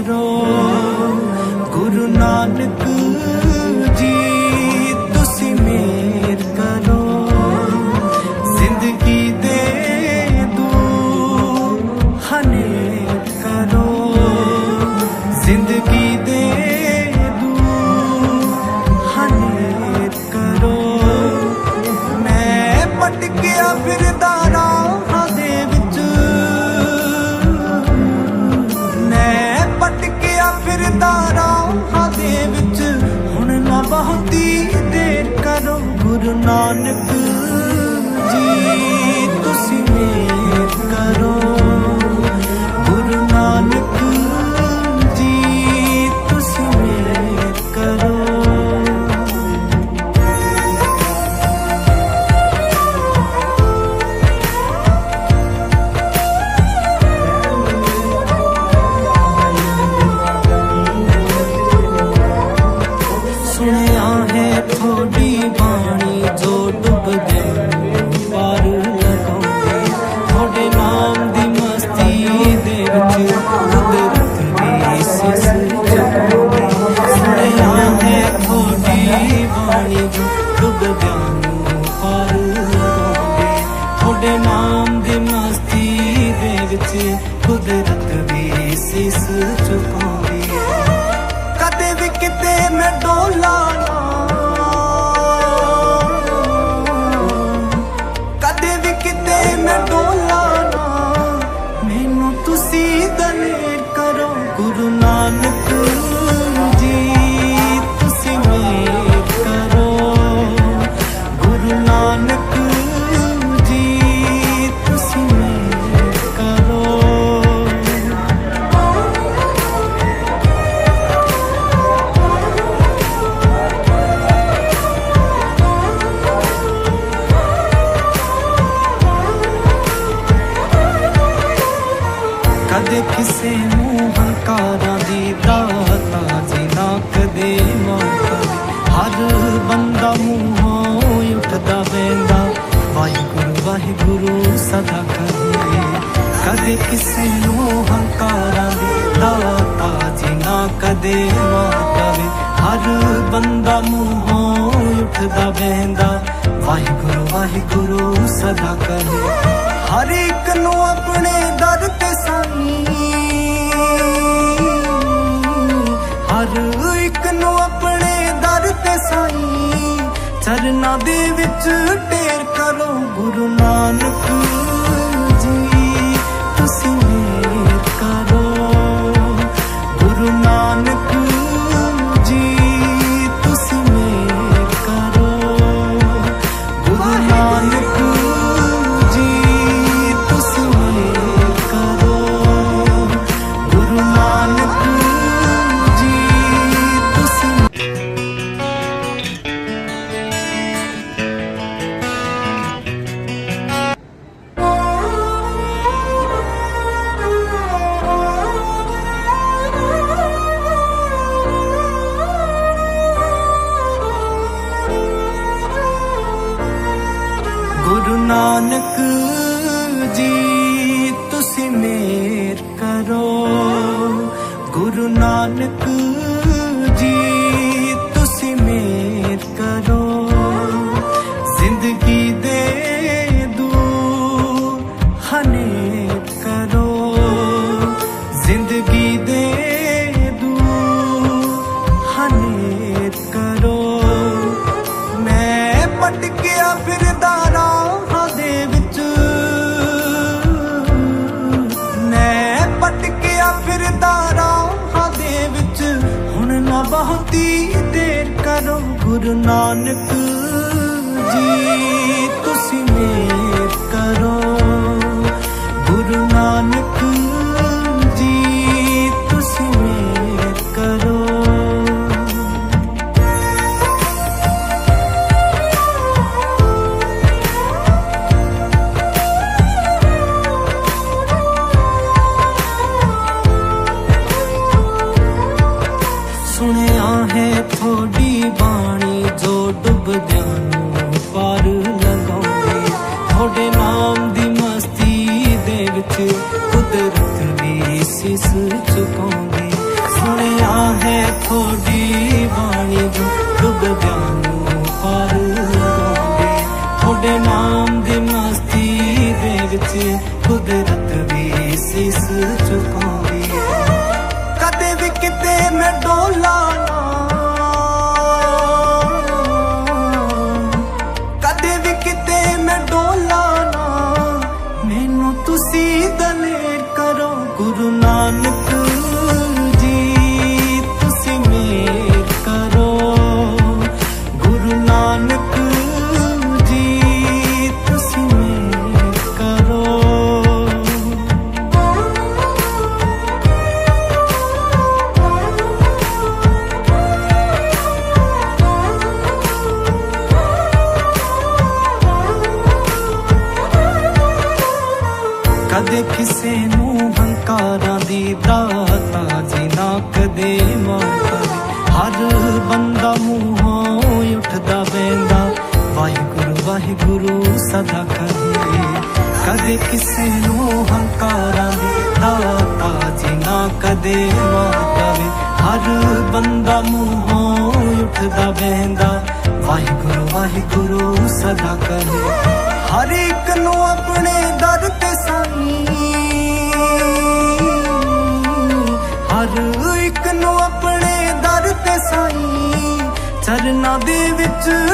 ਕਰੋ ਗੁਰੂ ਨਾਨਕ ਨਾਨਕ slipped ਕਦੇ ਕਿਸੇ ਨੂੰ ਹੰਕਾਰਾਂ ਦੀ ਦਾਤਾ ਜੀ ਨਾ ਕਦੇ ਮੌਕਾ ਹਰ ਬੰਦਾ ਮੂੰਹੋਂ ਉੱਠਦਾ ਵੈਂਦਾ ਵਾਹਿਗੁਰੂ ਵਾਹਿਗੁਰੂ, ਸਦਾ ਕਰੇ ਕਦੇ ਕਿਸੇ ਨੂੰ ਹੰਕਾਰਾਂ ਦੀ ਦਾਤਾ ਜੀ, ਨਾ ਕਦੇ ਮੌਕਾ ਹਰ ਬੰਦਾ ਮੂੰਹੋਂ ਉੱਠਦਾ ਵੈਂਦਾ ਵਾਹਿਗੁਰੂ ਵਾਹਿਗੁਰੂ, ਸਦਾ ਕਰੇ ਹਰ ਇੱਕ ਨੂੰ ਇੱਕ ਨੂੰ ਆਪਣੇ ਦਰ ਤੇ ਸਾਈ। ਚਰਨਾਂ ਦੇ ਵਿੱਚ ਢੇਰ ਕਰੋ ਗੁਰੂ ਨਾਨਕ। ਗੁਰੂ ਨਾਨਕ ਜੀ ਤੁਸੀਂ ਮੇਰ ਕਰੋ। ਗੁਰੂ ਨਾਨਕ ਜੀ ਗੁਰੂ ਨਾਨਕ ਜੀ ਤੁਸੀਂ ਮੇਰ ਕਰੋ। ਗੁਰੂ ਨਾਨਕ for ਕਦੇ ਕਿਸੇ ਨੂੰ ਹੰਕਾਰਾਂ ਦੀ ਦਾਤਾ ਜੀ ਨਾ ਕਦੇ ਮਾਰਦਾ। ਹਰ ਬੰਦਾ ਮੂੰਹੋਂ ਉੱਠਦਾ ਬੈਂਦਾ ਵਾਹਿਗੁਰੂ ਵਾਹਿਗੁਰੂ, ਸਦਾ ਕਰੇ ਕਦੇ ਕਿਸੇ ਨੂੰ ਹੰਕਾਰਾਂ ਦੀ ਦਾਤਾ ਜੀ ਨਾ ਕਦੇ ਮਾਰਦਾ ਵੇ। ਹਰ ਬੰਦਾ ਮੂੰਹੋਂ ਉੱਠਦਾ ਬੈਂਦਾ ਵਾਹਿਗੁਰੂ ਵਾਹਿਗੁਰੂ, ਸਦਾ ਕਰੇ ਹਰ ਇੱਕ ਨੂੰ ਆਪਣੇ ਸਾਈ